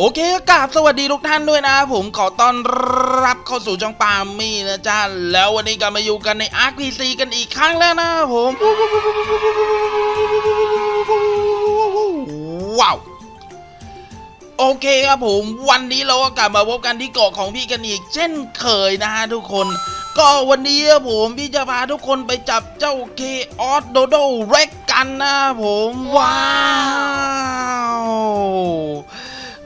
โอเคกราบสวัสดีทุกท่านด้วยนะ ผมขอต้อนรับเข้าสู่ช่องปามมี่นะจ๊ะ แล้ววันนี้ก็มาอยู่กันใน RPC กันอีกครั้งแล้วนะผมว้าวโอเคครับผมวันนี้เราก็กลับมาพบกันที่เกาะของพี่กันอีก เช่นเคยนะฮะทุกคน ก็วันนี้ครับผมพี่จะพาทุกคนไปจับเจ้าเคออสโดโดเร็กกันนะผมว้าว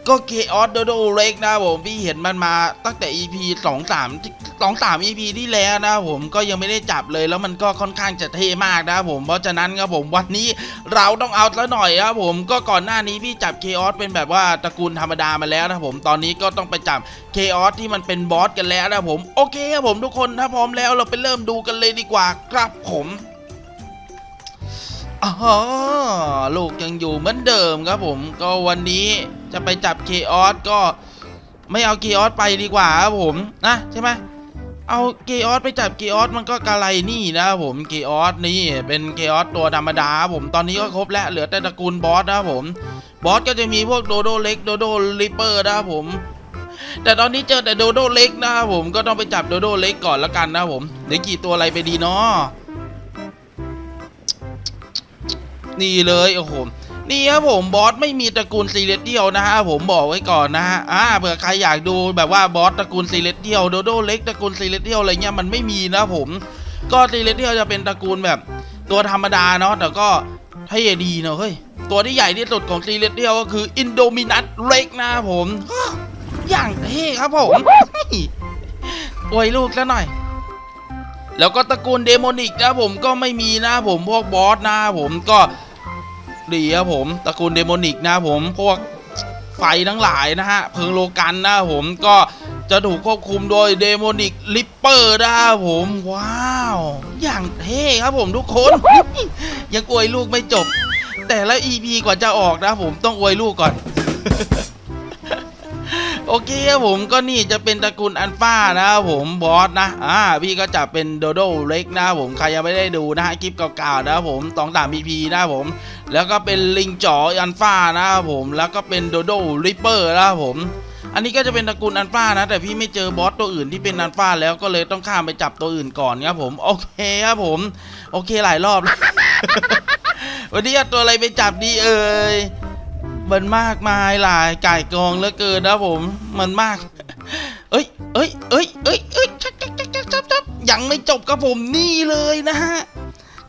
ก็เคออสโดโดเร็กนะผมพี่เห็นมันมาตั้งแต่ EP 2 3ที่2 3 EP ที่แล้วนะผมก็ยังไม่ได้จับเลยแล้วมันก็ค่อนข้างจะเท่มากนะผมเพราะฉะนั้นครับผมวันนี้เราต้องเอาซะหน่อยครับผมก็ก่อนหน้านี้พี่จับเคออสเป็นแบบว่าตระกูลธรรมดามาแล้วนะผมตอนนี้ก็ต้องไปจับเคออสที่มันเป็นบอสกันแล้วนะผมโอเคครับผมทุกคนถ้าพร้อมแล้วเราไปเริ่มดูกันเลยดีกว่าครับผม อ๋อลูกยังอยู่เหมือนเดิมครับผมก็วันนี้จะไปจับเคออสก็ไม่เอาเคออสไปดีกว่าครับผมนะใช่ไหมเอาเคออสไปจับเคออสมันก็กะไรนี่นะครับผมเคออสนี่เป็นเคออสตัวธรรมดาครับผมตอนนี้ก็ครบแล้วเหลือแต่ตระกูลบอสนะครับผม บอสก็จะมีพวกโดโดเล็กโดโดลิปเปอร์นะครับผม แต่ตอนนี้เจอแต่โดโดเล็กนะครับผมก็ต้องไปจับโดโดเล็กก่อนละกันนะครับผมเดี๋ยวกี่ตัวอะไรไปดีเนาะ นี่เลยโอ้โหนี่ครับผมบอสไม่มีตระกูลซีเลสเดียวนะฮะผมบอกไว้ก่อนนะฮะอ่าเผื่อใครอยากดูแบบว่าบอสตระกูลซีเลสเดียวโดโดเล็กตระกูลซีเลสเดียวอะไรเงี้ยมันไม่มีนะผม ก็ซีเลสเดียวจะเป็นตระกูลแบบตัวธรรมดาเนาะแต่ก็เท่ดีเนาะเฮ้ยตัวที่ใหญ่ที่สุดของซีเลสเดียวก็คืออินโดมินัสเล็กนะผมอย่างเท่ครับผมอวยลูกซะหน่อยแล้วก็ตระกูลเดโมนิกนะผมก็ไม่มีนะผมพวกบอสนะผมก็ ดีครับผมตระกูลเดโมนิกนะผมพวกไฟทั้งหลายนะฮะเพิงโลกันนะผมก็จะถูกควบคุมโดยเดโมนิกลิปเปอร์นะผมว้าว อย่างเท่ครับผมทุกคน ยังอวยลูกไม่จบ แต่ละ EP กว่าจะออกนะผมต้องอวยลูกก่อน โอเคครับผมก็นี่จะเป็นตระกูลอัลฟานะครับผมบอสนะอ่าพี่ก็จะเป็นโดโดเล็กนะครับผมใครยังไม่ได้ดูนะฮะคลิปเก่าๆนะครับผมสองสามพีพีนะครับผม แล้วก็เป็นลิงจ๋ออัลฟานะครับผมแล้วก็เป็นโดโดริปเปอร์นะครับผมอันนี้ก็จะเป็นตระกูลอัลฟานะ แต่พี่ไม่เจอบอสตัวอื่นที่เป็นอัลฟาแล้วก็เลยต้องข้ามไปจับตัวอื่นก่อนครับผม โอเคครับผม โอเคหลายรอบววันนี้เอาตัวอะไรไปจับดีเอ่ย มันมากมายหลายก่ายกองเหลือเกินนะผม มันมาก เอ้ยเอ้ยเอ้ยเอ้ยเอ้ยชักชักชักชักชักชักยังไม่จบครับผมนี่เลยนะฮะ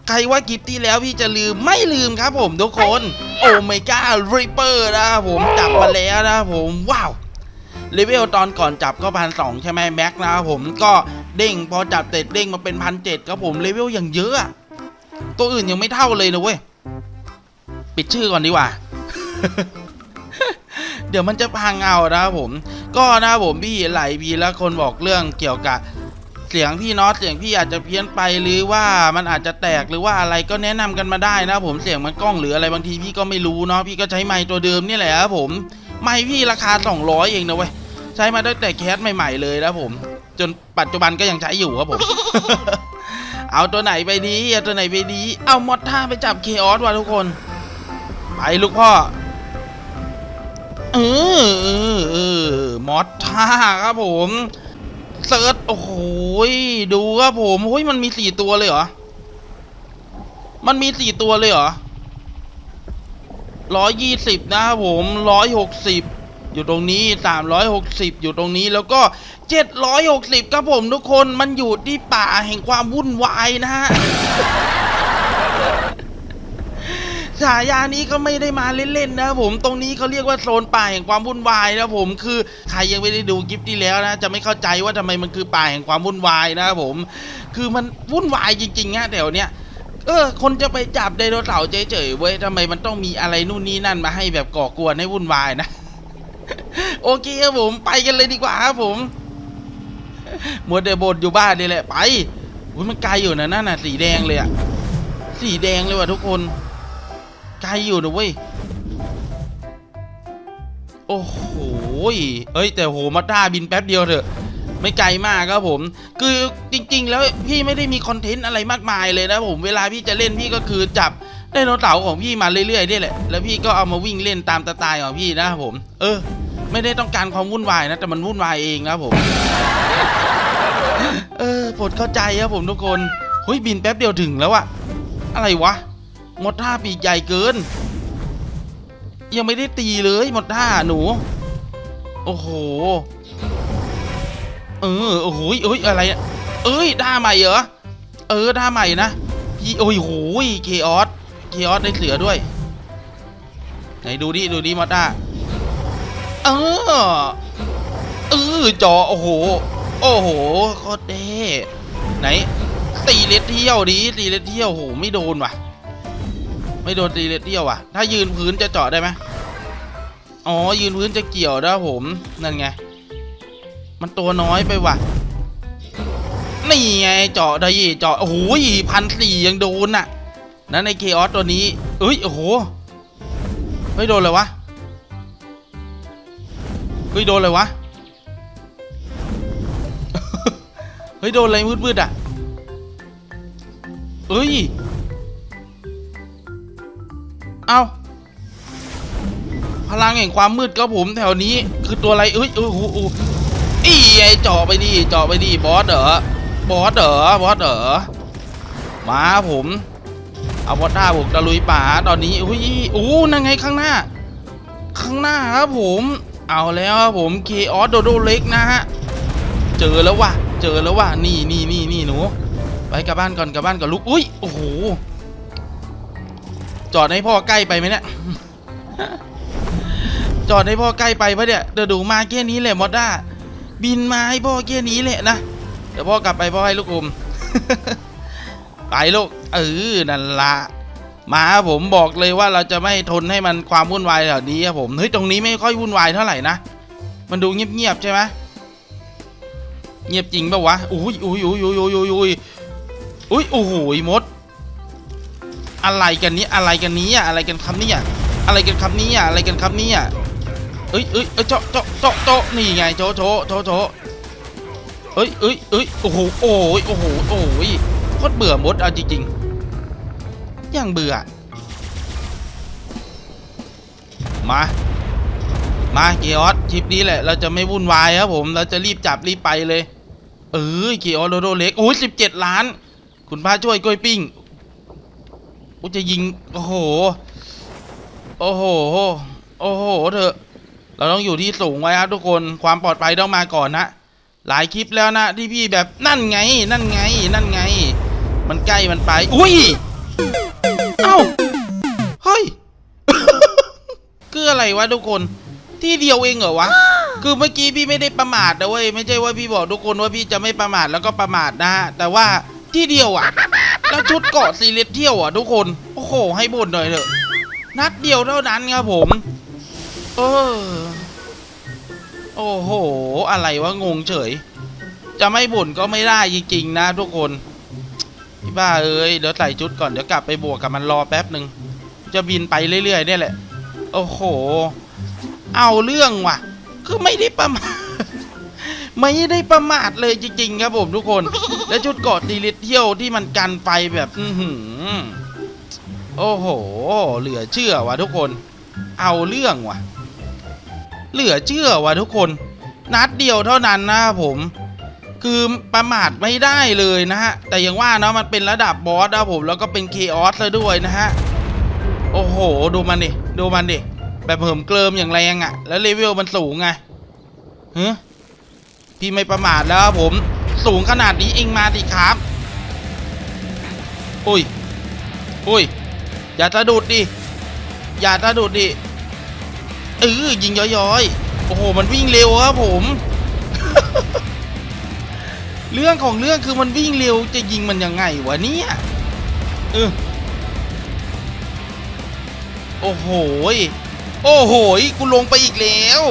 ใครว่ากิฟที่แล้วพี่จะลืมไม่ลืมครับผมทุกคน โอเมก้าริปเปอร์นะครับผมจับมาแล้วนะครับผมว้าวเลเวลตอนก่อนจับก็พันสองใช่ไหมแม็กนะครับผมก็เด้งพอจับเสร็จเด้งมาเป็นพันเจ็ดครับผมเลเวลอย่างเยอะอะตัวอื่นยังไม่เท่าเลยนะเว้ย ปิดชื่อก่อนดีกว่า เดี๋ยวมันจะพังเอานะครับผม ก็นะครับผมพี่หลายพีแล้วคนบอกเรื่องเกี่ยวกับเสียงพี่น็อตเสียงพี่อาจจะเพี้ยนไปหรือว่ามันอาจจะแตกหรือว่าอะไรก็แนะนำกันมาได้นะผมเสียงมันกล้องหรืออะไรบางทีพี่ก็ไม่รู้เนาะพี่ก็ใช้ไมค์ตัวเดิมนี่แหละครับผมไมค์พี่ราคา 200 เองนะเว้ยใช้มาตั้งแต่แคสใหม่ ๆ เลยนะผม จนปัจจุบันก็ยังใช้อยู่ครับผม เอาตัวไหนไปดีเอาตัวไหนไปดี เอามอดท่าไปจับเคออสว่ะทุกคน ไปลูกพ่อ เออเออเออมอดท่าครับผมเซิร์ชโอ้โหดูครับผมโอ้ยมันมีสี่ตัวเลยเหรอ มันมีสี่ตัวเลยเหรอร้อยยี่สิบนะครับผมร้อยหกสิบอยู่ตรงนี้สามร้อยหกสิบอยู่ตรงนี้แล้วก็เจ็ดร้อยหกสิบครับผมทุกคนมันอยู่ที่ป่าแห่งความวุ่นวายนะฮะ ฉายานี้ก็ไม่ได้มาเล่นๆนะผมตรงนี้เขาเรียกว่าโซนป่าแห่งความวุ่นวายนะผมคือใครยังไม่ได้ดูคลิปที่แล้วนะ จะไม่เข้าใจว่าทำไมมันคือป่าแห่งความวุ่นวายนะครับผม คือมันวุ่นวายจริงๆฮะแถวเนี้ยเออ คนจะไปจับไดโนเสาร์เฉยๆเว้ยทำไมมันต้องมีอะไรนู่นนี่นั่นมาให้แบบก่อกวนให้วุ่นวายนะ โอเคครับผมไปกันเลยดีกว่าครับผมมัวแต่บดอยู่บ้านนี่แหละไปมันไกลอยู่นะนั่นน่ะสีแดงเลยอะสีแดงเลยว่ะทุกคน กลอยู่นะเว้ย โอ้โหเอ้ย แต่โหมาด้าบินแป๊บเดียวเถอะไม่ไกลมากครับผม คือจริง ๆ แล้วพี่ไม่ได้มีคอนเทนต์อะไรมากมายเลยนะผมเวลาพี่จะเล่นพี่ก็คือจับไดโนเสาร์ของพี่มาเรื่อยๆนี่แหละแล้วพี่ก็เอามาวิ่งเล่นตามสไตล์ของพี่นะครับผม เออ ไม่ได้ต้องการความวุ่นวายนะ แต่มันวุ่นวายเองนะผม เออปลดเข้าใจครับผมทุกคนเฮ้ยบินแป๊บเดียวถึงแล้วอะอะไรวะ มดท่าปีกใหญ่เกิน ยังไม่ได้ตีเลยหมดท่าหนู โอ้โห เออโอ้โหเอ้ยอะไรเอ้ยท่าใหม่เหรอ เออท่าใหม่นะ พี่โอ้ยโหยเคออสเคออสได้เสือด้วย ไหนดูดิดูดิมอต้าเออเออจอ โอ้โห โอ้โหโคตรเด้ไหนตีเล็ดเที่ยวดิตีเล็ดเที่ยวโหไม่โดนว่ะ ไม่โดนตีเล็ดเที่ยวว่ะ ถ้ายืนพื้นจะเจาะได้ไหมอ๋อ ยืนพื้นจะเกี่ยวนะผม นั่นไง มันตัวน้อยไปว่ะ นี่ไงเจาะได้ยี่เจาะ โอ้โหพันสี่ยังโดนน่ะ นั่นในเคออสตัวนี้ เอ้ย โอ้โห ไม่โดนเลยวะเฮ้ยโดนเลยวะ เฮ้ยโดนอะไรมืดๆอะเอ้ย เอาพลังแห่งความมืดครับผมแถวนี้ คือตัวอะไรเอ้ยเออโอ้โหอีไอเจาะไปดิเจาะไปดิบอสเหรอบอสเหรอบอสเหรอมาครับผมเอาบอสท่าบุกตะลุยป่าตอนนี้อุ้ยโอ้นั่นไงข้างหน้า ข้างหน้าครับผมเอาแล้วครับผมเคออสโดโดเล็กนะฮะเจอแล้วว่ะเจอแล้วว่ะนี่นี่นี่นี่หนูไปกลับบ้านก่อนกลับบ้านก่อนลูกอุ้ยโอ้โห จอดให้พ่อใกล้ไปไหมเนี่ยจอดให้พ่อใกล้ไปปะเนี่ยเดี๋ยวดูมาแค่นี้แหละมอดด้าบินมาให้พ่อแค่นี้แหละนะเดี๋ยวพ่อกลับไปพ่อให้ลูกอมไปลูกเออนั่นละมาผมบอกเลยว่าเราจะไม่ทนให้มันความวุ่นวายแบบนี้ครับผมเฮ้ยตรงนี้ไม่ค่อยวุ่นวายเท่าไหร่นะมันดูเงียบๆใช่ไหมเงียบจริงปะวะอุ้ยอุ้ยอุ้ยอุ้ยอุ้ยอุ้ยอุ้ยโอ้ยหมด อะไรกันนี้อะไรกันนี้อะอะไรกันคำนี้อะอะไรกันคำนี้อะอะไรกันคำนี้อะเอ้ยเอ้ยเอ้ยเจาะเจาะเจาะเจาะนี่ไงโจโจโจโจเอ้ยเอ้ยเอ้ยโอ้โหโอ้ยโอ้โหโอ้ยโคตรเบื่อมดเอาจริงๆยังเบื่อมามาเกียร์ทริปนี้แหละเราจะไม่วุ่นวายครับผมเราจะรีบจับรีบไปเลยเออเกียร์โดโดเล็กโอ้ยสิบเจ็ดล้าน คุณพระช่วยกล้วยปิ้ง กูจะยิง โอ้โห โอ้โห โอ้โหเถอะ เราต้องอยู่ที่สูงไว้ครับทุกคน ความปลอดภัยต้องมาก่อนนะ หลายคลิปแล้วนะที่พี่แบบนั่นไง นั่นไง นั่นไง มันใกล้มันไป อุ้ย เอ้า เฮ้ย คืออะไรวะทุกคน ที่เดียวเองเหรอวะ คือเมื่อกี้พี่ไม่ได้ประมาทนะเว้ย ไม่ใช่ว่าพี่บอกทุกคนว่าพี่จะไม่ประมาทแล้วก็ประมาทนะฮะ แต่ว่าที่เดียวอะ แล้วชุดเกาะซีเลสเที่ยวอะทุกคน โอ้โห ให้บ่นหน่อยเถอะ นัดเดียวเท่านั้นครับผม เออ โอ้โห อะไรวะงงเฉย จะไม่บ่นก็ไม่ได้จริงๆนะทุกคนพี่บ้าเอ้ย เดี๋ยวใส่ชุดก่อน เดี๋ยวกลับไปบวกกับมันรอแป๊บหนึ่ง จะบินไปเรื่อยๆเนี่ยแหละ โอ้โห เอาเรื่องว่ะ คือไม่ได้ประมาท ไม่ได้ประมาทเลยจริงๆครับผมทุกคน และชุดเกาะตีลิตเที่ยวที่มันกันไฟแบบอือหือโอ้โห เหลือเชื่อว่ะทุกคน เอาเรื่องว่ะ เหลือเชื่อว่ะทุกคน นัดเดียวเท่านั้นนะครับผมคือประมาทไม่ได้เลยนะฮะ แต่อย่างว่าเนาะมันเป็นระดับบอสนะครับผมแล้วก็เป็นเคออสซะด้วยนะฮะ โอ้โห ดูมันดิ ดูมันดิ แบบเหิมเกลิมอย่างแรงอะ่ะ แล้วเลเวลมันสูงไงเฮ้ พี่ไม่ประมาทแล้วครับผม สูงขนาดนี้เองมาดิครับอุ้ยอุ้ยอย่าสะดุดดิอย่าสะดุดดิเออยิงย้อยๆ โอ้โห มันวิ่งเร็วครับผม เรื่องของเรื่องคือมันวิ่งเร็วจะยิงมันยังไงวะเนี่ยเออโอ้โหยโอ้โหยกูลงไปอีกแล้ว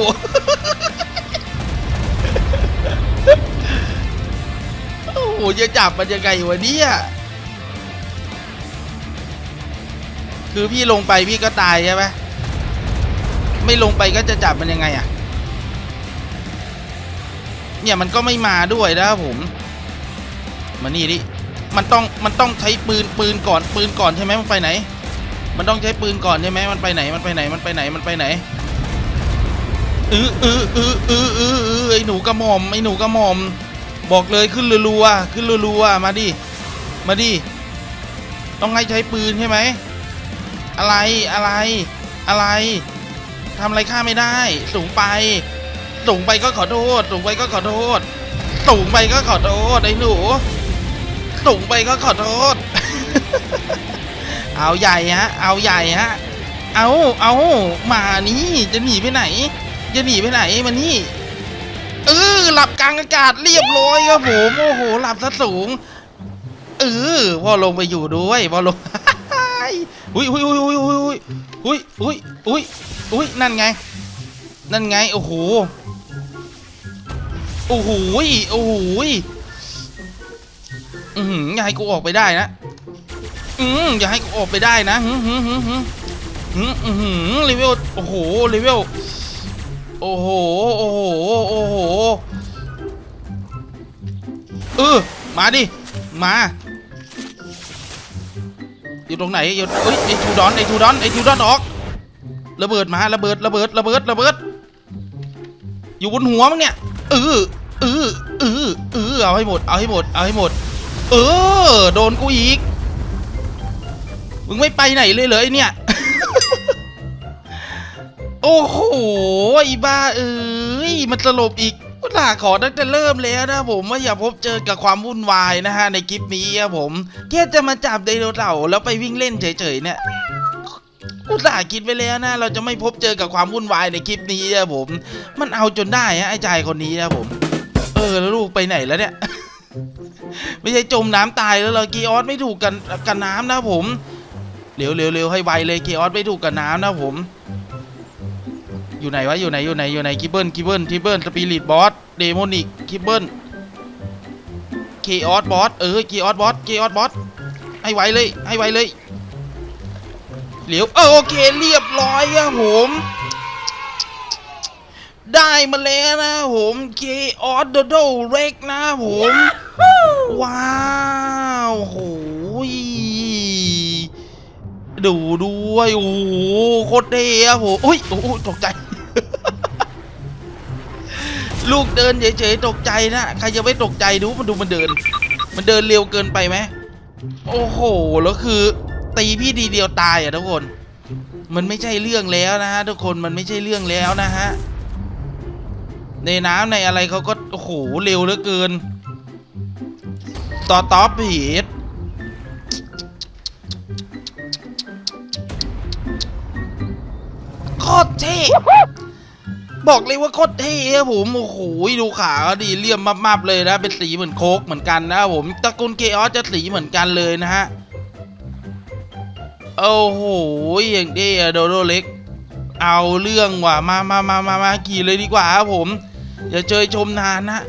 จะจับมันยังไงวะเนี่ยคือพี่ลงไปพี่ก็ตายใช่ไหมไม่ลงไปก็จะจับมันยังไงอะเนี่ยมันก็ไม่มาด้วยนะครับผม มานี่ดิ มันต้องมันต้องใช้ปืนปืนก่อนปืนก่อนใช่ไหมมันไปไหน มันต้องใช้ปืนก่อนใช่ไหมมันไปไหนมันไปไหนมันไปไหนมันไปไหนอืออืออืออืออืออือไอหนูกระหม่อมไอหนูกระหม่อม บอกเลยขึ้นรัวๆขึ้นรัวๆมาดิมาดิต้องให้ใช้ปืนใช่ไหมอะไรอะไรอะไรทำอะไรข้าไม่ได้ สูงไป สูงไปก็ขอโทษ สูงไปก็ขอโทษ สูงไปก็ขอโทษไอ้หนูสูงไปก็ขอโทษ เอาใหญ่ฮะ เอาใหญ่ฮะ เอาเอามานี่จะหนีไปไหน จะหนีไปไหนมานี่ เออหลับกลางอากาศเรียบร้อยครับผมโอ้โหหลับซะสูงเออพ่อลงไปอยู่ด้วยพ่อลงอุ้ยอุ้ยอุ้ยอุ้ยอุ้ยอุ้ยอุ้ยอุ้ยอุ้ยนั่นไง นั่นไงโอ้โหโอ้โหโอ้โหอืออย่าให้กูออกไปได้นะอืมอย่าให้กูออกไปได้นะหืมหืมหืมหืมหืมหือเลเวลโอ้โหเลเวล โอ้โห โอ้โห โอ้โห เออ มาดิ มา อยู่ตรงไหน อยู่เอ้ย ไอทูดอน ไอทูดอน ไอทูดอนออก ระเบิดมา ระเบิด ระเบิด ระเบิด ระเบิด อยู่บนหัวมั้งเนี่ยเออเออเออเออเอาให้หมด เอาให้หมด เอาให้หมด เออ โดนกูอีก มึงไม่ไปไหนเลยเหรอไอเนี่ย โอ้โหไอ้บ้าเอ้ยมันสลบอีกอุตส่าขอตั้งแต่เริ่มแล้วนะผมว่าอย่าพบเจอกับความวุ่นวายนะฮะในคลิปนี้ครับผมแค่จะมาจับไดโนเสาร์แล้วไปวิ่งเล่นเฉยๆเนี่ยอุตส่าห์คิดไว้แล้วนะ เราจะไม่พบเจอกับความวุ่นวายในคลิปนี้นะผม มันเอาจนได้ฮะไอ้ชายคนนี้นะผม เออแล้วลูกไปไหนแล้วเนี่ย ไม่ใช่จมน้ำตายแล้วเหรอกีออสไม่ถูกกันกันน้ำนะผมเร็วเร็วเร็วให้ไวเลยกีออสไม่ถูกกันน้ำนะผม อยู่ไหนวะอยู่ไหนอยู่ไหนอยู่ไหนคิบเบิลคิบเบิลคิบเบิลสปิริตบอสเดโมนิกคิบเบิลเคออสบอสเออเคออสบอสเคออสบอสให้ไวเลยให้ไวเลยเหลียวเออโอเคเรียบร้อยครับผมได้มาแล้วนะผมเคออสโดโดเร็กนะผมว้าวโหยดูด้วยโอ้โหโคตรเท่อะผมอุ้ยโอ้โหตกใจ ลูกเดินเฉยๆตกใจนะใครจะไม่ตกใจดูมันดูมันเดิน มันเดินเร็วเกินไปไหมโอ้โหแล้วคือ ตีพี่ทีเดียวตายอะทุกคน มันไม่ใช่เรื่องแล้วนะฮะทุกคนมันไม่ใช่เรื่องแล้วนะฮะในน้ำในอะไรเขาก็โอ้โหเร็วเหลือเกิน ต่อต๊อปผีดโคตรเท่ บอกเลยว่าโคตรเท่ครับผมโอ้โหดูขาดีเลี่ยมมากๆเลยนะ เป็นสีเหมือนโคกเหมือนกันนะครับผมตระกูลเกออสจะสีเหมือนกันเลยนะฮะโอ้โหอย่างเด้อโดโดเล็ก เอาเรื่องว่ะมามามามามาขี่เลยดีกว่าครับผมอย่าเจอชมนานนะ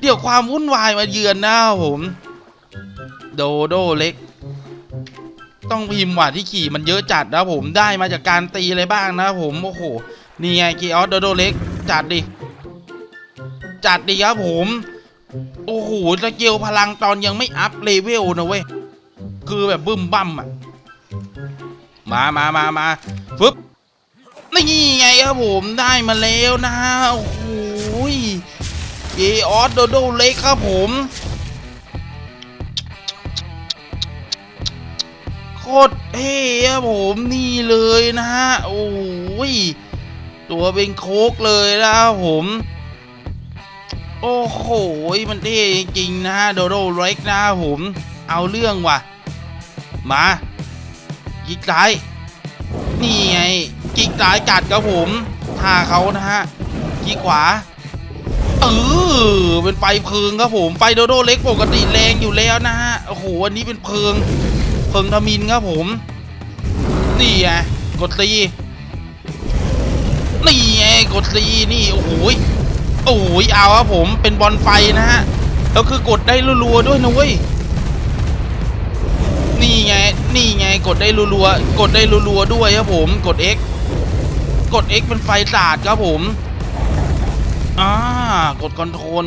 เดี๋ยวความวุ่นวายมาเยือนนะครับผม โดโดเล็ก ต้องพิมพ์ว่าที่ขี่มันเยอะจัดนะผมได้มาจากการตีอะไรบ้างนะผมโอ้โหนี่ไงกีออสโดโดเล็กจัดดิจัดดิครับผมโอ้โหสเกลพลังตอนยังไม่อัพเลเวลนะเว้ยคือแบบบึ้มบั้มอะมามามามาฟึบนี่ไงครับผมได้มาแล้วนะโอ้โหเกออสโดโดเล็กครับผม คตรเท่ครับผมนี่เลยนะฮะโอ้ยตัวเป็นโคกเลยนะครับผม โอ้โหมันเท่จริงๆนะฮะโดโดเล็กนะครับผมเอาเรื่องว่ะ มายิกซ้ายนี่ไงกิกซ้ายจัดครับผมท่าเขานะฮะกีขวาเออเป็นไฟเพลิงครับผมไฟโดโดเล็กปกติแรงอยู่แล้วนะฮะโอ้โหอันนี้เป็นเพลิง เพิงทมินครับผม นี่ไงกดตีนี่ไงกดตีนี่โอ้โหโอ้โหยเอาครับผมเป็นบอลไฟนะฮะแล้วคือกดได้รัวๆด้วยนะเว้ยนี่ไงนี่ไงกดได้รัวๆกดได้รัวๆด้วยครับผมกด X กด X เป็นไฟสาดครับผมอ่ากดคอนโทรล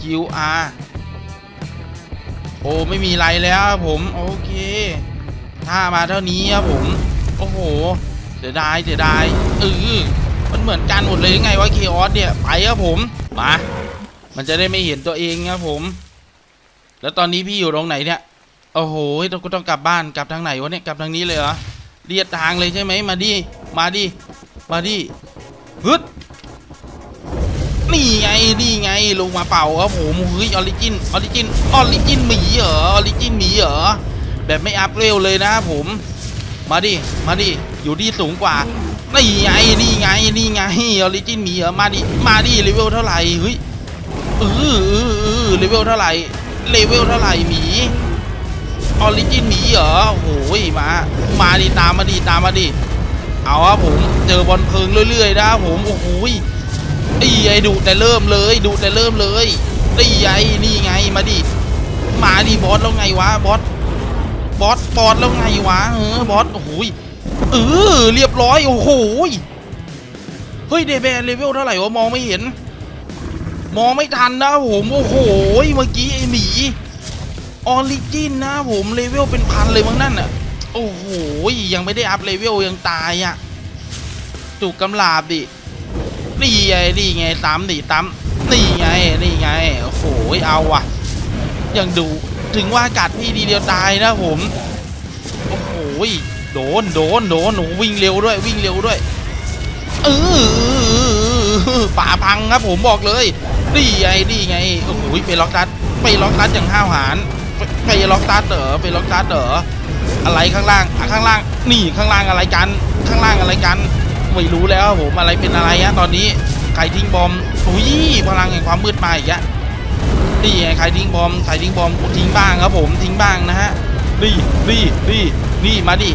QR อ้ไม่มีไรแล้วครับผมโอเคท่ามาเท่านี้ครับผม โอ้โห เสียดายเสียดายเออมันเหมือนกันหมดเลยยังไงวะเคออสเนี่ยไปครับผมมามันจะได้ไม่เห็นตัวเองครับผม แล้วตอนนี้พี่อยู่ตรงไหนเนี่ยโอ้โหต้องก็ต้องกลับบ้านกลับทางไหนวะเนี่ยกลับทางนี้เลยเหรอเลียดทางเลยใช่ไหมมาดิมาดิมาดิฮึด นี่ไงนี่ไงลงมาเป่าครับผมเฮ้ยออริจินออริจินออริจินหมีเหรอออริจินหมีเหรอแบบไม่อัพเร็วเลยนะครับผมมาดิมาดิอยู่ที่สูงกว่านี่ไงนี่ไงนี่ไงออริจินหมีเหรอมาดิมาดิเลเวลเท่าไหร่เฮ้ยเออเออเออเลเวลเท่าไหร่เลเวลเท่าไหร่หมีออริจินหมีเหรอโอ้โหมามาดิตามมาดิตามมาดิเอาครับผมเจอบอลเพลิงเรื่อยๆนะครับผมโอ้โห ไอ้ไอ้ดูแต่เริ่มเลยดูแต่เริ่มเลยไอ้ไอ้นี่ไงมาดิมาดิบอสแล้วไงวะบอสบอสบอสแล้วไงวะเออบอสโอ้โหเออเรียบร้อยโอ้โหเฮ้ยเดแบนเลเวลเท่าไหร่วะมองไม่เห็น มองไม่ทันนะผมโอ้โหเมื่อกี้ไอ้หมีออริจินนะผมเลเวลเป็นพันเลยมั้งนั่นอะโอ้โหยังไม่ได้อัพเลเวลยังตายอะจุกกำลาบดิ นี่ไงนี่ไงตามดิตามนี่ไงนี่ไงโอ้โหเอาว่ะยังดูถึงว่ากัดพี่ดีเดียวตายนะผมโอ้โหโดนโดนโดนหนูวิ่งเร็วด้วยวิ่งเร็วด้วยเออป่าพังครับผมบอกเลยนี่ไงนี่ไงโอ้โหไปล็อกตัดไปล็อกตัดอย่างห้าวหาญไปล็อกตัดเหรอไปล็อกตัดเหรออะไรข้างล่างข้างล่างนี่ข้างล่างอะไรกัน ข้างล่างอะไรกัน ไม่รู้แล้วครับผมอะไรเป็นอะไรฮะตอนนี้ใครทิ้งบอมอุ้ยพลังแห่งความมืดมาอีกอะนี่ไงใครทิ้งบอมใครทิ้งบอมกูทิ้งบ้างครับผมทิ้งบ้างนะฮะนี่นี่นี่นี่มาดิ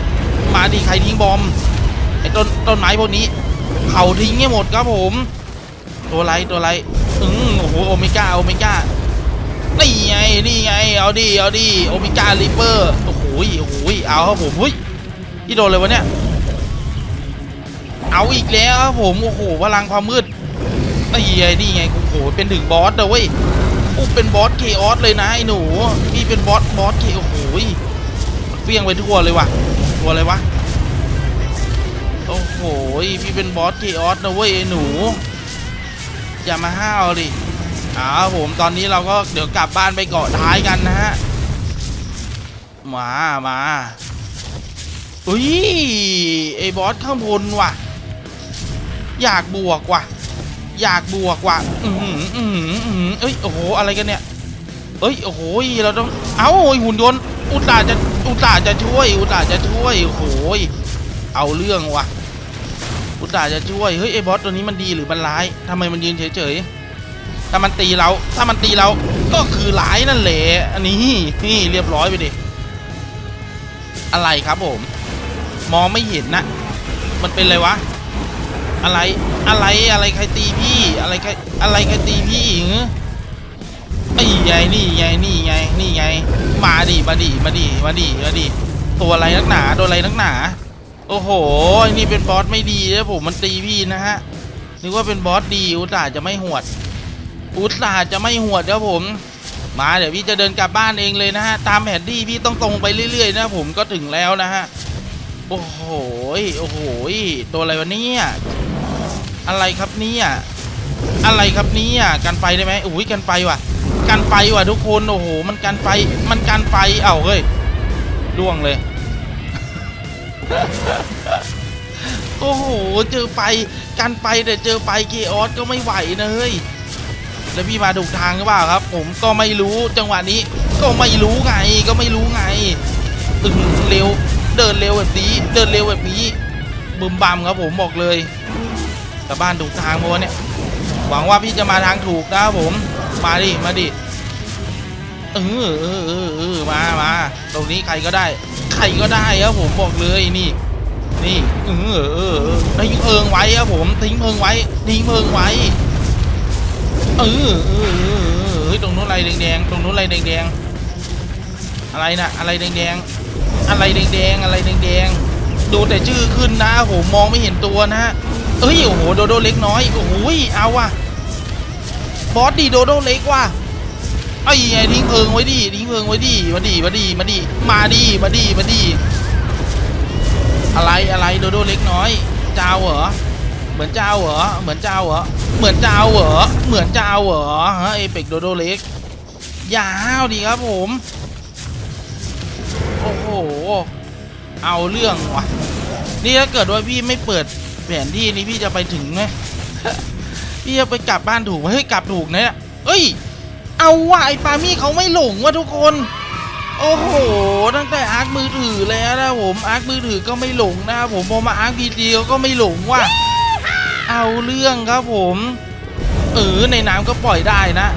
มาดิใครทิ้งบอมไอ้ต้นต้นไม้พวกนี้เผาทิ้งให้หมดครับผม ตัวไรตัวไรอืมโอ้โหโอเมก้าโอเมก้านี่ไงนี่ไงเอาดิเอาดิโอเมก้าริเปอร์โอ้โหโอ้โหเอาครับผมเฮ้ยที่โดนเลยวะเนี่ย เอาอีกแล้วครับผมโอ้โหพลังความมืดนี่ไงนี่ไงโอ้โหเป็นถึงบอสเลยเว้ยโอ้เป็นบอสเคออสเลยนะไอ้หนูพี่เป็นบอสบอสเคโอ้โหเฟี้ยงไปทั่วเลยว่ะตัวอะไรวะโอ้โหพี่เป็นบอสเคออสนะเว้ยไอ้หนูอย่ามาห้าวดิอ้าวผมตอนนี้เราก็เดี๋ยวกลับบ้านไปเกาะท้ายกันนะฮะมามาอุ้ยไอ้บอสข้างบนว่ะ อยากบวกว่ะ อยากบวกว่ะ อือหืออือหืออือหือเอ้ย โอ้โห อะไรกันเนี่ย เอ้ย โอ้โห เราต้อง เอ้าไอ้หุ่นยนต์ อุตส่าห์จะ อุตส่าห์จะช่วย อุตส่าห์จะช่วย โอ้โห เอาเรื่องว่ะ อุตส่าห์จะช่วย เฮ้ยไอ้บอสตัวนี้มันดีหรือมันร้ายทำไมมันยืนเฉยๆ ถ้ามันตีเรา ถ้ามันตีเรา ก็คือร้ายนั่นแหละ อันนี้ นี่เรียบร้อยไปดิ อะไรครับผม มองไม่เห็นนะ มันเป็นอะไรวะ อะไร อะไร อะไรใครตีพี่ อะไรใคร อะไรใครตีพี่หือไอ้ไงนี่ไงนี่ไงนี่ไงมาดิ มาดิ มาดิ มาดิ มาดิ ตัวอะไรนักหนา ตัวอะไรนักหนา โอ้โหนี่เป็นบอสไม่ดีนะผมมันตีพี่นะฮะ นึกว่าเป็นบอสดี อุตส่าห์จะไม่หวด อุตส่าห์จะไม่หวดครับผม มาเดี๋ยวพี่จะเดินกลับบ้านเองเลยนะฮะ ตามแผนที่พี่ต้องตรงไปเรื่อยๆนะผมก็ถึงแล้วนะฮะ โอ้โห โอ้โห ตัวอะไรวะเนี่ย อะไรครับเนี่ยอะไรครับเนี่ยกันไฟได้ไหมอุ้ยกันไฟว่ะ กันไฟว่ะทุกคนโอ้โหมันกันไฟมันกันไฟเอ้าเฮ้ยล่วงเลย โอ้โหเจอไฟกันไฟแต่เจอไฟเคออสก็ไม่ไหวนะเฮ้ยแล้วพี่มาถูกทางหรือเปล่าครับ ผมก็ไม่รู้จังหวะนี้ก็ไม่รู้ไงก็ไม่รู้ไงตึงเร็วเดินเร็วแบบนี้ เดินเร็วแบบนี้บึมบัมครับผมบอกเลย กลับบ้านถูกทางโมเนี่ย หวังว่าพี่จะมาทางถูกนะครับผม มาดิ มาดิ เออเออเออเออมามาตรงนี้ใครก็ได้ ใครก็ได้ครับผมบอกเลยนี่ นี่ เออเออเออทิ้งเพิงไว้ครับผม ทิ้งเพิงไว้ ทิ้งเพิงไว้ เออเออเออเออเฮ้ยตรงนู้นอะไรแดงๆ ตรงนู้นอะไรแดงๆ อะไรนะอะไรแดงๆ อะไรแดงๆ อะไรแดงๆ ดูแต่ชื่อขึ้นนะผมมองไม่เห็นตัวนะ เอ้ยโอ้โหโดโดเล็กน้อยโอ้โหเอาว่ะบอสดีโดโดเล็กว่ะไอ้ไงทิ้งเพลิงไว้ดิทิ้งเพลิงไว้ดิมาดิมาดิมาดิมาดิมาดิมาดิอะไรอะไรโดโดเล็กน้อยเจ้าเหรอเหมือนเจ้าเหรอเหมือนเจ้าเหรอเหมือนเจ้าเหรอเหมือนเจ้าเหรอฮะเอเปกโดโดเล็กยาวดีครับผมโอ้โหเอาเรื่องว่ะนี่ถ้าเกิดว่าพี่ไม่เปิด ผนที่นี้พี่จะไปถึงไหมพี่จะไปกลับบ้านถูกไหมเฮ้ยกลับถูกนะเนี่ยเอ้ย เอาว่ะไอ้ปามี่เขาไม่หลงว่ะทุกคน โอ้โห ตั้งแต่อาร์คมือถือแล้วนะผมอาร์คมือถือก็ไม่หลงนะครับผมพอมาอาร์คพีดีก็ไม่หลงว่ะเอาเรื่องครับผมเออในน้ำก็ปล่อยได้นะ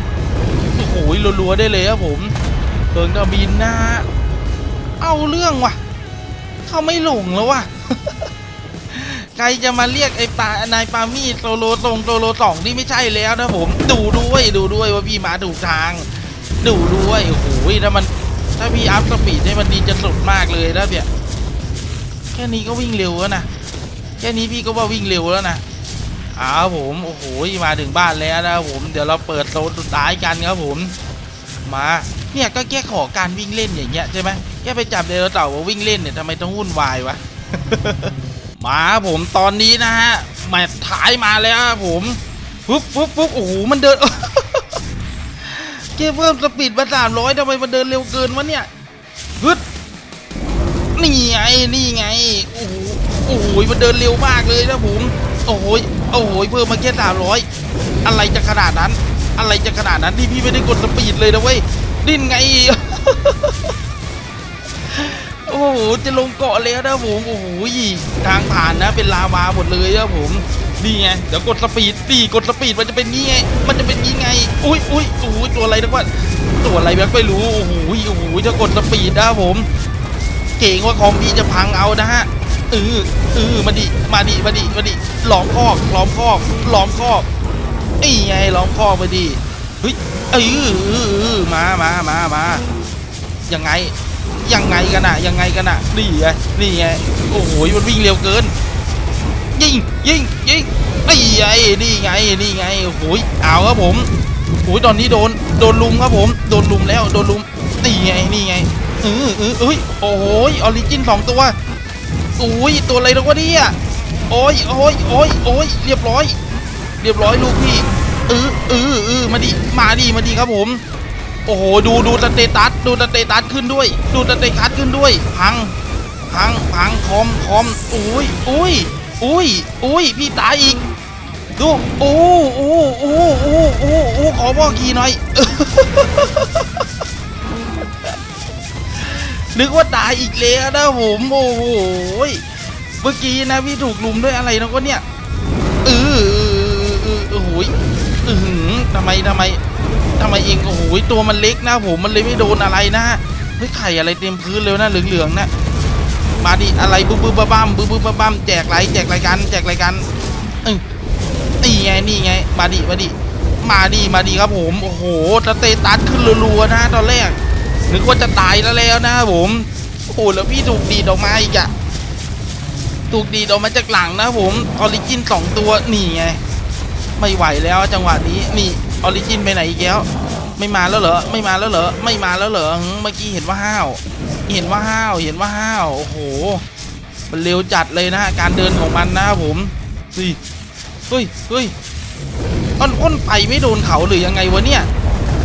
โอ้โหรัวๆได้เลยครับผมเพิงกระบินนะฮะเอาเรื่องว่ะเขาไม่หลงแล้วว่ะ ใครจะมาเรียกไอ้ปานายปามี่โซโลตรงโซโลสองนี่ไม่ใช่แล้วนะผม ดูด้วยดูด้วยว่าพี่มาถูกทาง ดูด้วยโอ้โหถ้ามันถ้าพี่อัพสปีดให้มันดีจะสุดมากเลยนะเนี่ยแค่นี้ก็วิ่งเร็วแล้วนะแค่นี้พี่ก็ว่าวิ่งเร็วแล้วนะอ้าวผมโอ้โหมาถึงบ้านแล้วนะผมเดี๋ยวเราเปิดโซนสุดท้ายกันครับผม มาเนี่ยก็แค่ขอการวิ่งเล่นอย่างเงี้ยใช่ไหมแค่ไปจับเดโนเต่ามาวิ่งเล่นเนี่ยทำไมต้องวุ่นวายวะ มาครับผมตอนนี้นะฮะแมตช์ท้ายมาแล้วครับผมปุ๊บปุ๊บปุ๊บโอ้โหมันเดินเกเพิ่มสปีดมาสามร้อยทำไมมันเดินเร็วเกินวะเนี่ยฮึดนี่ไงนี่ไงโอ้โหโอ้โหมันเดินเร็วมากเลยนะผมโอ้โหโอ้โหเพิ่มมาแค่สามร้อยอะไรจะขนาดนั้น อะไรจะขนาดนั้นที่พี่ไม่ได้กดสปีดเลยนะเว้ยดิ้นไง โอ้โหจะลงเกาะแล้วนะผมโอ้โหทางผ่านนะเป็นลาวาหมดเลยนะผมนี่ไงเดี๋ยวกดสปีดดีกดสปีดมันจะเป็นงี้ไงมันจะเป็นงี้ไงอุ้ยอุ้ยโอ้โหตัวอะไรนะว่าตัวอะไรแบ็คไม่รู้โอ้โหโอ้โหจะกดสปีดนะผม เก่งว่าคอมพี่จะพังเอานะฮะเออเออมาดิมาดิมาดิมาดิล้อมคอกล้อมคอกล้อมคอกนี่ไงล้อมคอกมาดิเฮ้ยออเออเออมามามามายังไง ยังไงกันอะยังไงกันอะนี่ไงนี่ไงโอ้โหมันวิ่งเร็วเกิน ยิงยิงยิงนี่ไงนี่ไงนี่ไงโอ้โหเอาครับผมโอ้ยตอนนี้โดนโดนลุมครับผมโดนลุมแล้วโดนลุมนี่ไงนี่ไงเออเออเอ้ยโอ้โหออริจินสองตัวโอ้ยตัวอะไรแล้ววะเนี่ยโอ้ยโอ้ยโอ้ยโอ้ยเรียบร้อย เรียบร้อยลูกพี่เออเออเออมาดิมาดิมาดิครับผม โอ้โห ดูดูสเตตัส ดูสเตตัสขึ้นด้วย ดูสเตตัสขึ้นด้วย พัง พัง พัง คอม คอม อุ้ยอุ้ยอุ้ยอุ้ยพี่ตายอีก ดูโอ้โอ้โอ้โอ้โอ้โอ้ขอบอกขี่หน่อย นึกว่าตายอีกแล้วนะผม โอ้โห เมื่อกี้นะพี่ถูกลุมด้วยอะไรนะวะเนี่ย เออเออเออโอ้โหยอือทำไมทำไม ทำไมเองโอ้โหตัวมันเล็กนะผมมันเลยไม่โดนอะไรนะเฮ้ยไข่อะไรเต็มพื้นเลยนะเหลืองๆนะมาดิอะไรบึ้บบึ้บบ้าบ้ามบึ้บบึ้บบ้าบ้ามแจกไรแจกไรกันแจกไรกันเออนี่ไงนี่ไงมาดิมาดิมาดิมาดิครับผมโอ้โหสเตตัสขึ้นรัวๆนะตอนแรกนึกว่าจะตายแล้วแล้วนะครับผมโอ้โหแล้วพี่ถูกดีดออกมาอีกอะถูกดีดออกมาจากหลังนะผมออริจินสองตัวนี่ไงไม่ไหวแล้วจังหวะนี้นี่ ออริจินไปไหนอีกแล้วไม่มาแล้วเหรอไม่มาแล้วเหรอไม่มาแล้วเหรอเมื่อกี้เห็นว่าห้าวเห็นว่าห้าวเห็นว่าห้าวโอ้โหมันเร็วจัดเลยนะการเดินของมันนะครับผมสิเฮ้ยเฮ้ยอ้นอ้นไปไม่โดนเขาหรือยังไงวะเนี่ย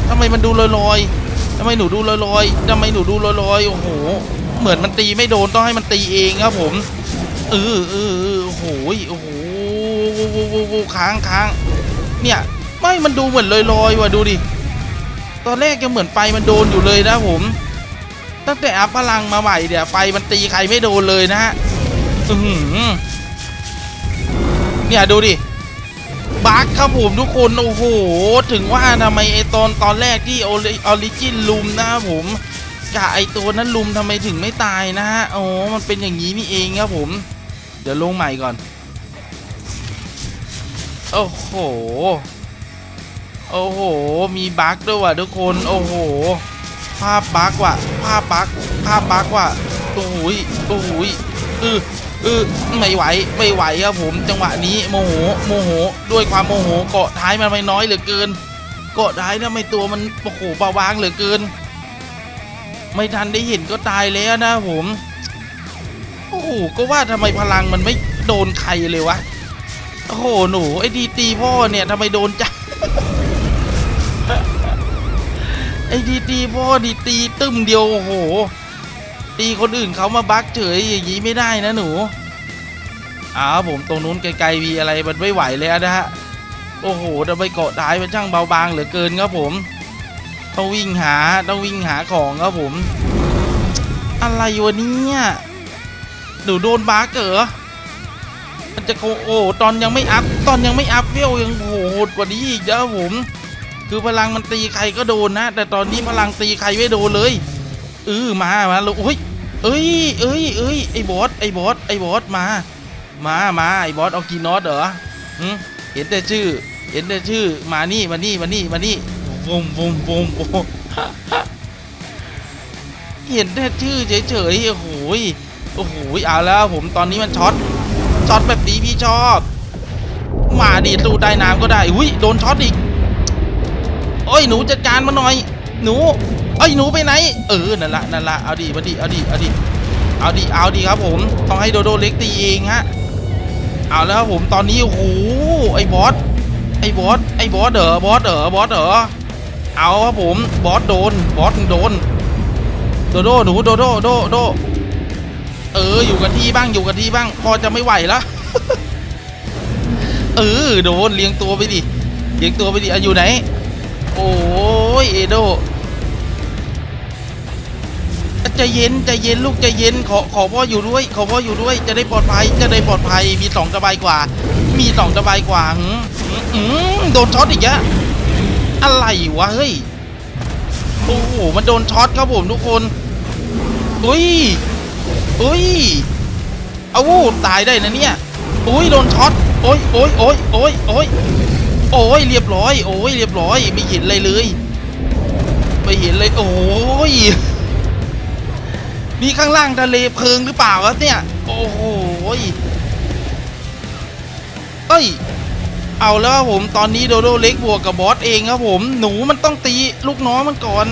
ทำไมมันดูลอยๆทำไมหนูดูลอยๆทำไมหนูดูลอยๆโอ้โห เหมือนมันตีไม่โดนต้องให้มันตีเองครับผมเออเออเออโอ้โหโอ้โหค้างค้างเนี่ย ไม่มันดูเหมือนลอยๆว่ะดูดิ ตอนแรกยังเหมือนไฟมันโดนอยู่เลยนะผม ตั้งแต่อัพพลังมาใหม่เดี๋ยวไฟมันตีใครไม่โดนเลยนะฮะอือหือเนี่ยดูดิบั๊กครับผมทุกคน โอ้โห ถึงว่าทำไมไอตอนตอนแรกที่ออริจินลุมนะผมกับไอตัวนั้นลุมทำไมถึงไม่ตายนะฮะโอ๋อมันเป็นอย่างนี้นี่เองครับผม เดี๋ยวลงใหม่ก่อน โอ้โห โอ้โห มีบั๊กด้วยว่ะทุกคน โอ้โห ภาพบั๊กว่ะ ภาพบั๊กภาพบั๊กว่ะโอ้โหยโอ้โหยเออเออไม่ไหว ไม่ไหวครับผม จังหวะนี้โมโห โมโห ด้วยความโมโห เกาะท้ายมันไม่น้อยเหลือเกิน เกาะท้ายทำไมตัวมันโอ้โหเบาบางเหลือเกิน ไม่ทันได้เห็นก็ตายแล้วนะผม โอ้โห ก็ว่าทำไมพลังมันไม่โดนใครเลยวะ โอ้โห หนูไอ้ดีตีพ่อเนี่ยทำไมโดนจ้ะ ไอ้ดีตีพ่อดีตีตึมเดียวโอ้โห ตีคนอื่นเขามาบักเฉยอย่างนี้ไม่ได้นะหนูอ้าวผมตรงนู้นไกลๆมีอะไรมันไม่ไหวแล้วนะฮะโอ้โหทำไมเกาะท้ายมันช่างเบาบางเหลือเกินครับผมต้องวิ่งหาต้องวิ่งหาของครับผม อะไรวะเนี่ยหนูโดนบักเหรอมันจะโกโอ้ตอนยังไม่อัพตอนยังไม่อัพเวลยังโหดกว่านี้อีกนะครับผม คือพลังมันตีใครก็โดนนะ แต่ตอนนี้พลังตีใครไม่โดนเลยเออมามาแล้วโอ้ยเอ้ยเอ้ยเอ้ยไอ้บอสไอ้บอสไอ้บอสมา มามาไอ้บอสเอากีนอสเหรอเห็นแต่ชื่อ เห็นแต่ชื่อมานี่มานี่มานี่มานี่วงวงวงวงเห็นแต่ชื่อเฉยๆโอ้โหยโอ้โหยเอาแล้วผมตอนนี้มันช็อตช็อตแบบนี้พี่ชอบ มาดิสู้ใต้น้ำก็ได้อุ้ยโดนช็อตอีก โอ้ยหนูจัดการมาหน่อย หนูเอ้ยหนูไปไหน เออนั่นละนั่นละเอาดิมาดิเอาดิเอาดิเอาดิเอาดิครับผมต้องให้โดโดเล็กตีเองฮะเอาแล้วครับผมตอนนี้โอ้โหไอ้บอสไอ้บอสไอ้บอสเด๋อบอสเด๋อบอสเด๋อเอาครับผมบอสโดนบอสโดนโดโดหนูโดโดโดโดเอออยู่กับที่บ้างอยู่กับที่บ้าง พอจะไม่ไหวแล้วเออโดนเลี้ยงตัวไปดิเลี้ยงตัวไปดิอะอยู่ไหน โอ้ยเอโดใจเย็นใจเย็นลูกใจเย็นขอขอพ่ออยู่ด้วย ขอพ่ออยู่ด้วย จะได้ปลอดภัยจะได้ปลอดภัยมีสองสบายกว่า มีสองสบายกว่าหืมหืมโดนช็อตอีกแล้วอะไรวะเฮ้ยโอ้โหมันโดนช็อตครับผมทุกคนอุ้ยอุ้ยเอาวูตายได้นะเนี่ยอุ้ยโดนช็อตโอ้ยโอ้ยโอ้ยโอ้ยโอ้ย โอ้ยเรียบร้อย โอ้ยเรียบร้อย ไม่เห็นอะไรเลย ไม่เห็นเลย โอ้ยนี่ข้างล่างทะเลเพลิงหรือเปล่าวะเนี่ย โอ้โหยเอ้ย เอาแล้วครับผมตอนนี้โดโดเล็กบวกกับบอสเองครับผมหนูมันต้องตีลูกน้องมันก่อน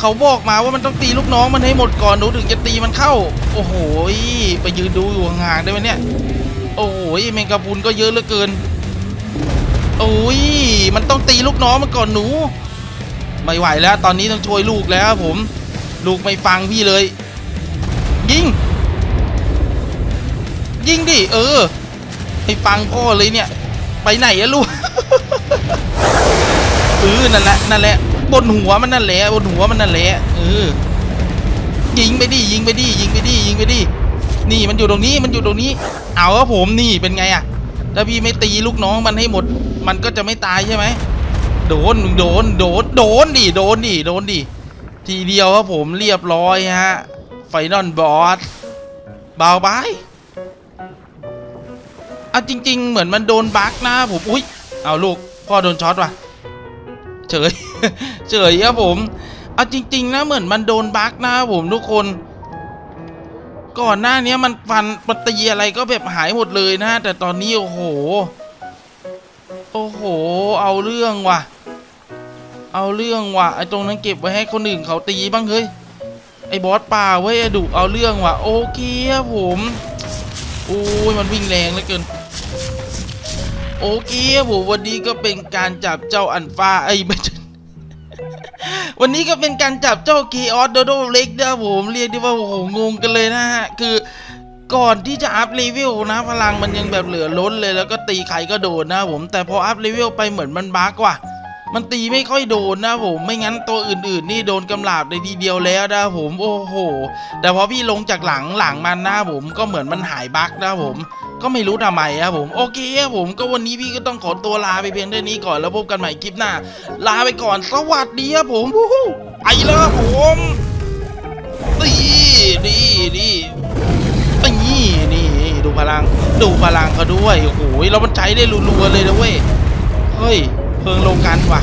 เขาบอกมาว่ามันต้องตีลูกน้องมันให้หมดก่อนหนูถึงจะตีมันเข้า โอ้โหยไปยืนดูอยู่ห่างๆได้ไหมเนี่ย โอ้โหยแมงกะพุนก็เยอะเหลือเกิน โอ้ยมันต้องตีลูกน้องมันก่อนหนู ไม่ไหวแล้ว ตอนนี้ต้องช่วยลูกแล้วผม ลูกไม่ฟังพี่เลย ยิง ยิงดิ เออ ให้ฟังพ่อเลยเนี่ย ไปไหนอะลูกเออนั่นแหละนั่นแหละบนหัวมันนั่นแหละบนหัวมันนั่นแหละเออยิงไปดิยิงไปดิยิงไปดิยิงไปดินี่มันอยู่ตรงนี้มันอยู่ตรงนี้ เอาครับผมนี่เป็นไงอะถ้าพี่ไม่ตีลูกน้องมันให้หมด มันก็จะไม่ตายใช่ไหมโดนโดนโดนโดนดิโดนดิโดนดิทีเดียวครับผมเรียบร้อยฮะไฟนอลบอสเบาไปเอาจริง ๆ เหมือนมันโดนบั๊กนะผมอุ้ยเอาลูกพ่อโดนช็อตว่ะเฉยเฉยครับผมเอาจริง ๆ นะเหมือนมันโดนบั๊กนะผมทุกคน ก่อนหน้านี้มันฟันปฏิอะไรก็แบบหายหมดเลยนะ แต่ตอนนี้โอ้โห โอ้โห เอาเรื่องว่ะ เอาเรื่องว่ะ ไอ้ตรงนั้นเก็บไว้ให้คนอื่นเขาตีบ้างเฮ้ย ไอ้บอสป่าเว้ยไอ้ดุเอาเรื่องว่ะ โอเคครับผมโอ้ยมันวิ่งแรงเหลือเกิน โอเคครับผมวันนี้ก็เป็นการจับเจ้าอันฟ้าไอ้ไม่ใช่วันนี้ก็เป็นการจับเจ้ากีออสโดโดเล็กนะผมเรียกได้ว่าโอ้โหงงกันเลยนะฮะ คือ ก่อนที่จะอัพเลเวลนะพลังมันยังแบบเหลือล้นเลยแล้วก็ตีใครก็โดนนะผมแต่พออัพเลเวลไปเหมือนมันบั๊กว่ะมันตีไม่ค่อยโดนนะผมไม่งั้นตัวอื่นๆ นี่โดนกำลาบในทีเดียวแล้วนะผมโอ้โห แต่พอพี่ลงจากหลังหลังมันนะผมก็เหมือนมันหายบั๊กนะผมก็ไม่รู้ทำไมครับผม โอเคครับผมก็วันนี้พี่ก็ต้องขอตัวลาไปเพียงเท่านี้ก่อนแล้วพบกันใหม่คลิปหน้า ลาไปก่อนสวัสดีครับผมวู้ฮู้ไปแล้วครับผมนี่นี่นี่นี่นี่ดู พลัง ดูพลังเขาด้วย โอ้โหแล้วมันใช้ได้รัวๆเลยนะเว้ย เฮ้ย เพิงโลกันว่ะ